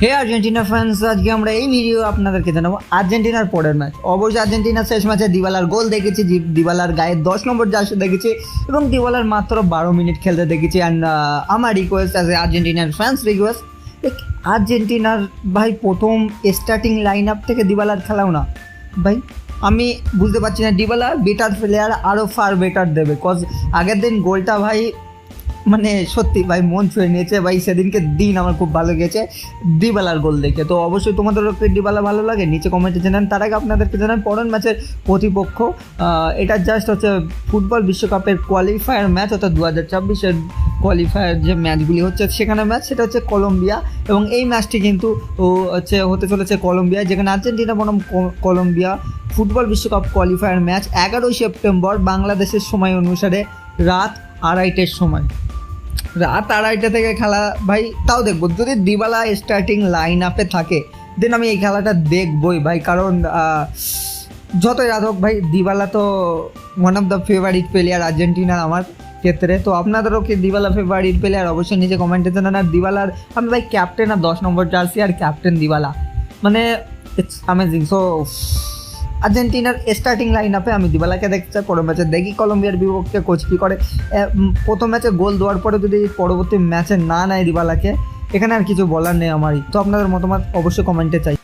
হে Argentina fans আজকে আমরা এই ভিডিও আপনাদেরকে জানাব আর্জেন্টিনার পরের ম্যাচ অবশ্যই আর্জেন্টিনার শেষ ম্যাচে দিবালার গোল দেখেছি দিবালার গায়ে দশ নম্বর জার্সি দেখেছি এবং দিবালার মাত্র বারো মিনিট খেলতে দেখেছি। অ্যান্ড আমার রিকোয়েস্ট অ্যাজ এ আর্জেন্টিনার ফ্যান্স রিকোয়েস্ট আর্জেন্টিনার ভাই প্রথম স্টার্টিং লাইন আপ থেকে দিবালার খেলাও না। ভাই, আমি বুঝতে পারছি না ডিবালা বেটার প্লেয়ার আরও ফার বেটার দেবে। কজ আগের দিন গোলটা ভাই মানে সত্যি ভাই, মন ছুঁয়ে নিয়েছে। ভাই, সেদিনকে দিন আমার খুব ভালো গেছে ডিবালার গোল দেখে। তো অবশ্যই তোমাদের ডিবালা ভালো লাগে? নিচে কমেন্টে জানান। তার আগে আপনাদেরকে জানান, পরের ম্যাচের প্রতিপক্ষ এটা জাস্ট হচ্ছে ফুটবল বিশ্বকাপের কোয়ালিফায়ার ম্যাচ অর্থাৎ দু হাজার ছাব্বিশের কোয়ালিফায়ার যে ম্যাচগুলি হচ্ছে, সেখানে ম্যাচ সেটা হচ্ছে কলম্বিয়া। এবং এই ম্যাচটি কিন্তু হচ্ছে, হতে চলেছে কলম্বিয়া, যেখানে আর্জেন্টিনা বনাম কলম্বিয়া ফুটবল বিশ্বকাপ কোয়ালিফায়ার ম্যাচ এগারোই সেপ্টেম্বর, বাংলাদেশের সময় অনুসারে রাত আড়াইটের সময়। রাত আড়াইটা থেকে খেলা, ভাই, তাও দেখব, যদি দিবালা স্টার্টিং লাইন আপে থাকে দেন আমি এই খেলাটা দেখবই, ভাই, কারণ যতই রাত হোক, ভাই, দিবালা তো one of the favourite player আর্জেন্টিনার আমার ক্ষেত্রে। তো আপনাদেরও কি দিবালা ফেভারিট প্লেয়ার অবশ্যই নিজে কমেন্টে জানান। আর দিবালার, আমি ভাই ক্যাপ্টেন আর দশ নম্বর জার্সি আর ক্যাপ্টেন দিবালা। মানে ইটস অ্যামেজিং সো আর্জেন্টিনার স্টার্টিং লাইন আপে আমি দিবালাকে দেখতে পরের ম্যাচে দেখি কলম্বিয়ার বিপক্ষে কোচ কী করে। প্রথম ম্যাচে গোল দেওয়ার পরে যদি পরবর্তী ম্যাচে না নেয় দিবালাকে, এখানে আর কিছু বলার নেই আমারই। তো আপনাদের মতামত অবশ্যই কমেন্টে চাই।